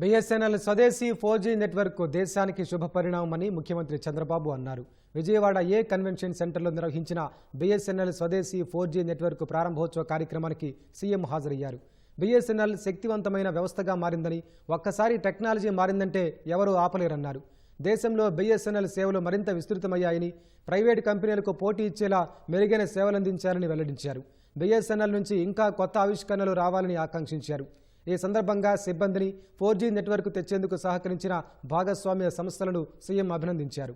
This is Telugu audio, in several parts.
బీఎస్ఎన్ఎల్ స్వదేశీ ఫోర్ జీ నెట్వర్క్ దేశానికి శుభ పరిణామమని ముఖ్యమంత్రి చంద్రబాబు అన్నారు. విజయవాడ ఏ కన్వెన్షన్ సెంటర్లో నిర్వహించిన బీఎస్ఎన్ఎల్ స్వదేశీ ఫోర్ జీ నెట్వర్క్ ప్రారంభోత్సవ కార్యక్రమానికి సీఎం హాజరయ్యారు. బీఎస్ఎన్ఎల్ శక్తివంతమైన వ్యవస్థగా మారిందని ఒక్కసారి టెక్నాలజీ మారిందంటే ఎవరూ ఆపలేరన్నారు. దేశంలో బీఎస్ఎన్ఎల్ సేవలు మరింత విస్తృతమయ్యాయని ప్రైవేటు కంపెనీలకు పోటీ ఇచ్చేలా మెరుగైన సేవలందించాలని వెల్లడించారు. బీఎస్ఎన్ఎల్ నుంచి ఇంకా కొత్త ఆవిష్కరణలు రావాలని ఆకాంక్షించారు. ఈ సందర్భంగా సిబ్బందిని ఫోర్ జీ నెట్వర్క్ తెచ్చేందుకు సహకరించిన భాగస్వామ్య సంస్థలను సీఎం అభినందించారు.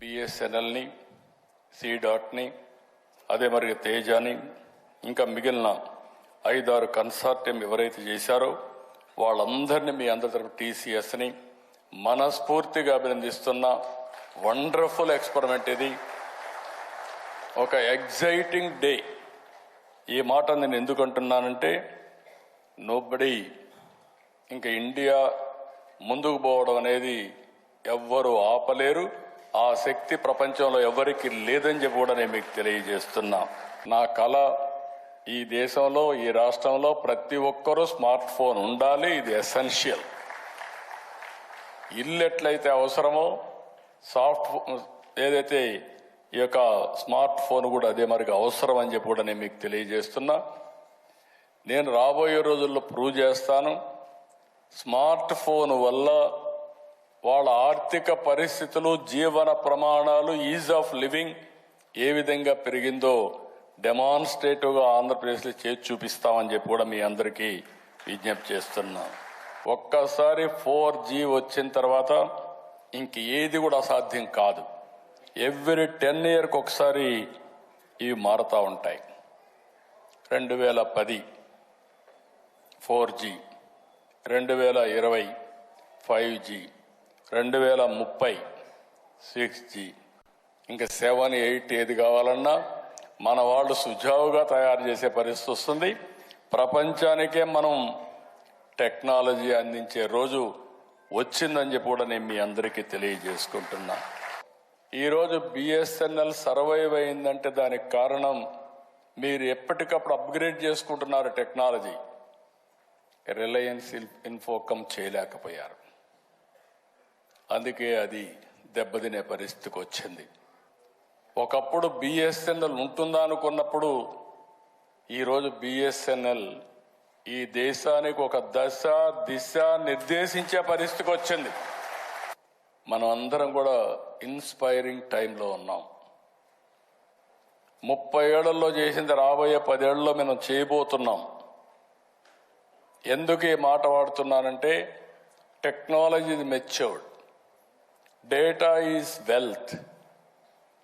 బిఎస్ఎన్ఎల్ని సి డాట్ని అదే మరి తేజాని ఇంకా మిగిలిన ఐదారు కన్సార్టియం ఎవరైతే చేశారో వాళ్ళందరినీ మీ అందరి తరపు టీసీఎస్ని మనస్ఫూర్తిగా అభినందిస్తున్న వండర్ఫుల్ ఎక్స్పెరిమెంట్ ఇది. ఒక ఎగ్జైటింగ్ డే. ఈ మాట నేను ఎందుకు అంటున్నానంటే నోబడి ఇంకా ఇండియా ముందుకు పోవడం అనేది ఎవ్వరూ ఆపలేరు. ఆ శక్తి ప్రపంచంలో ఎవరికి లేదని చెప్పి కూడా నేను మీకు తెలియజేస్తున్నా. నా కళ ఈ దేశంలో ఈ రాష్ట్రంలో ప్రతి ఒక్కరూ స్మార్ట్ ఫోన్ ఉండాలి. ఇది ఎసెన్షియల్. ఇల్లు ఎట్లయితే అవసరమో సాఫ్ట్ ఏదైతే ఈ యొక్క స్మార్ట్ ఫోన్ కూడా అదే మరికి అవసరం అని చెప్పి కూడా నేను మీకు తెలియజేస్తున్నా. నేను రాబోయే రోజుల్లో ప్రూవ్ చేస్తాను. స్మార్ట్ ఫోన్ వల్ల వాళ్ళ ఆర్థిక పరిస్థితులు జీవన ప్రమాణాలు ఈజ్ ఆఫ్ లివింగ్ ఏ విధంగా పెరిగిందో డెమాన్స్ట్రేటివ్గా ఆంధ్రప్రదేశ్లో చేసి చూపిస్తామని చెప్పి కూడా మీ అందరికీ విజ్ఞప్తి చేస్తున్నా. ఒక్కసారి ఫోర్ జీ వచ్చిన తర్వాత ఇంక ఏది కూడా అసాధ్యం కాదు. ఎవ్రీ టెన్ ఇయర్కి ఒకసారి ఇవి మారుతూ ఉంటాయి. రెండు వేల పది ఫోర్ జీ రెండు వేల ఇరవై ఫైవ్ జీ రెండు వేల ముప్పై సిక్స్ జీ. ఇంకా సెవెన్ ఎయిట్ ఏది కావాలన్నా మన వాళ్ళు సుజావుగా తయారు చేసే పరిస్థితి వస్తుంది. ప్రపంచానికే మనం టెక్నాలజీ అందించే రోజు వచ్చిందని చెప్పి కూడా నేను మీ అందరికీ తెలియజేసుకుంటున్నా. ఈరోజు బిఎస్ఎన్ఎల్ సర్వైవ్ అయిందంటే దానికి కారణం మీరు ఎప్పటికప్పుడు అప్గ్రేడ్ చేసుకుంటున్నారు టెక్నాలజీ. రిలయన్స్ ఇన్ఫోకమ్ చేయలేకపోయారు. అందుకే అది దెబ్బతినే పరిస్థితికి వచ్చింది. ఒకప్పుడు బిఎస్ఎన్ఎల్ ఉంటుందా అనుకున్నప్పుడు ఈరోజు బిఎస్ఎన్ఎల్ ఈ దేశానికి ఒక దశ దిశ నిర్దేశించే పరిస్థితికి వచ్చింది. మనం అందరం కూడా ఇన్స్పైరింగ్ టైంలో ఉన్నాం. ముప్పై ఏళ్ళలో చేసింది రాబోయే పదేళ్ళలో మనం చేయబోతున్నాం. ఎందుకు ఈ మాట వాడుతున్నానంటే technology is matured. Data is wealth.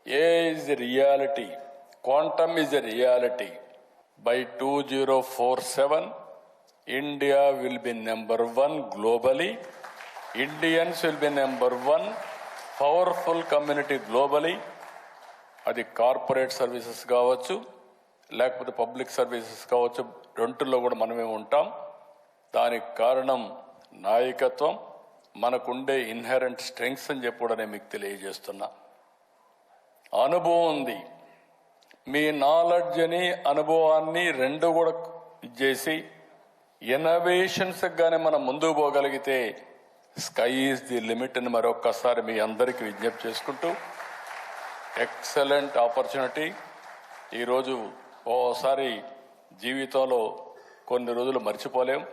A is reality? Quantum is reality. By two zero four seven India will be number one globally. Indians will be number one powerful community globally అది కార్పొరేట్ సర్వీసెస్ కావచ్చు లేకపోతే పబ్లిక్ సర్వీసెస్ కావచ్చు రెంటుల్లో కూడా మనమే ఉంటాం. దానికి కారణం నాయకత్వం మనకుండే ఇన్హెరెంట్ స్ట్రెంగ్స్ అని చెప్పి కూడా నేను మీకు తెలియజేస్తున్నా. అనుభవం ఉంది. మీ నాలెడ్జ్ని అనుభవాన్ని రెండు కూడా చేసి ఇన్నోవేషన్స్ కానీ మనం ముందుకు పోగలిగితే స్కై ఈజ్ ది లిమిట్ అని మరొక్కసారి మీ అందరికీ విజ్ఞప్తి చేసుకుంటూ ఎక్సలెంట్ ఆపర్చునిటీ. ఈరోజు ఓసారి జీవితంలో కొన్ని రోజులు మర్చిపోలేం.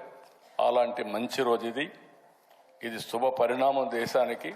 అలాంటి మంచి రోజు ఇది. ఇది శుభ పరిణామం దేశానికి.